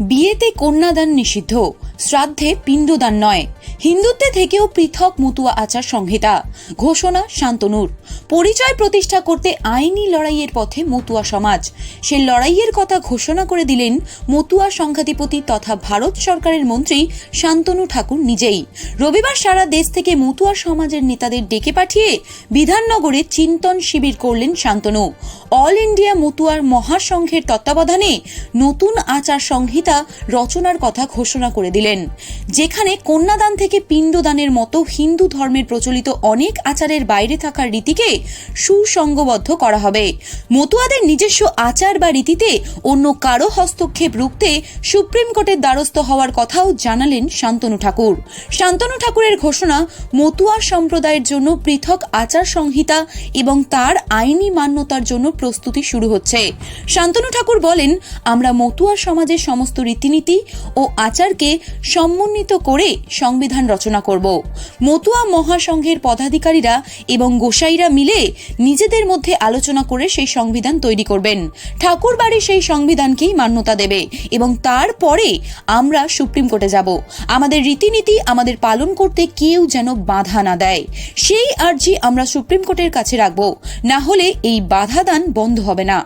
বিয়েতে কন্যাদান নিষিদ্ধ। শ্রাদ্ধে পিণ্ডদান নয়। হিন্দুত্বে থেকেও পৃথক মতুয়া আচার সংহিতা। ঘোষণা, শান্তনুর। পরিচয় প্রতিষ্ঠা করতে আইনি লড়াইয়ের পথে মতুয়া সমাজ। সে লড়াইয়ের কথা ঘোষণা করে দিলেন মতুয়া সংঘাধিপতি তথা ভারত সরকারের মন্ত্রী শান্তনু ঠাকুর নিজেই। রবিবার সারা দেশ থেকে মতুয়া সমাজের নেতাদের ডেকে পাঠিয়ে বিধাননগরে চিন্তন শিবির করলেন শান্তনু। অল ইন্ডিয়া মতুয়ার মহাসংঘের তত্ত্বাবধানে নতুন আচার সংহিতা রচনার কথা ঘোষণা করে দিলেন। যেখানে কন্যাদান থেকে পিণ্ডদানের মতো হিন্দু ধর্মের প্রচলিত অনেক আচারের বাইরে থাকার রীতিকে সুসংগবদ্ধ করা হবে। মতুয়াদের নিজস্ব আচার বা রীতিতে অন্য কারও হস্তক্ষেপ রুখতে সুপ্রিম কোর্টের দ্বারস্থ হওয়ার কথাও জানালেন শান্তনু ঠাকুর। শান্তনু ঠাকুরের ঘোষণা, মতুয়া সম্প্রদায়ের জন্য পৃথক আচার সংহিতা এবং তার আইনি মান্যতার জন্য প্রস্তুতি শুরু হচ্ছে। শান্তনু ঠাকুর বলেন, আমরা মতুয়া সমাজের সমস্ত রীতিনীতি ও আচারকে সমন্বিত করে সংবিধান রচনা করব। মতুয়া মহাসংঘের পদাধিকারীরা এবং গোসাইরা মিলে নিজেদের মধ্যে আলোচনা করে সেই সংবিধান তৈরি করবেন। ঠাকুর বাড়ি সেই সংবিধানকেই মান্যতা দেবে এবং তারপরে আমরা সুপ্রিম কোর্টে যাব। আমাদের রীতিনীতি আমাদের পালন করতে কেউ যেন বাধা না দেয়। সেই আর্জি আমরা সুপ্রিম কোর্টের কাছে রাখব। না হলে এই বাধাদান বন্ধ হবে না।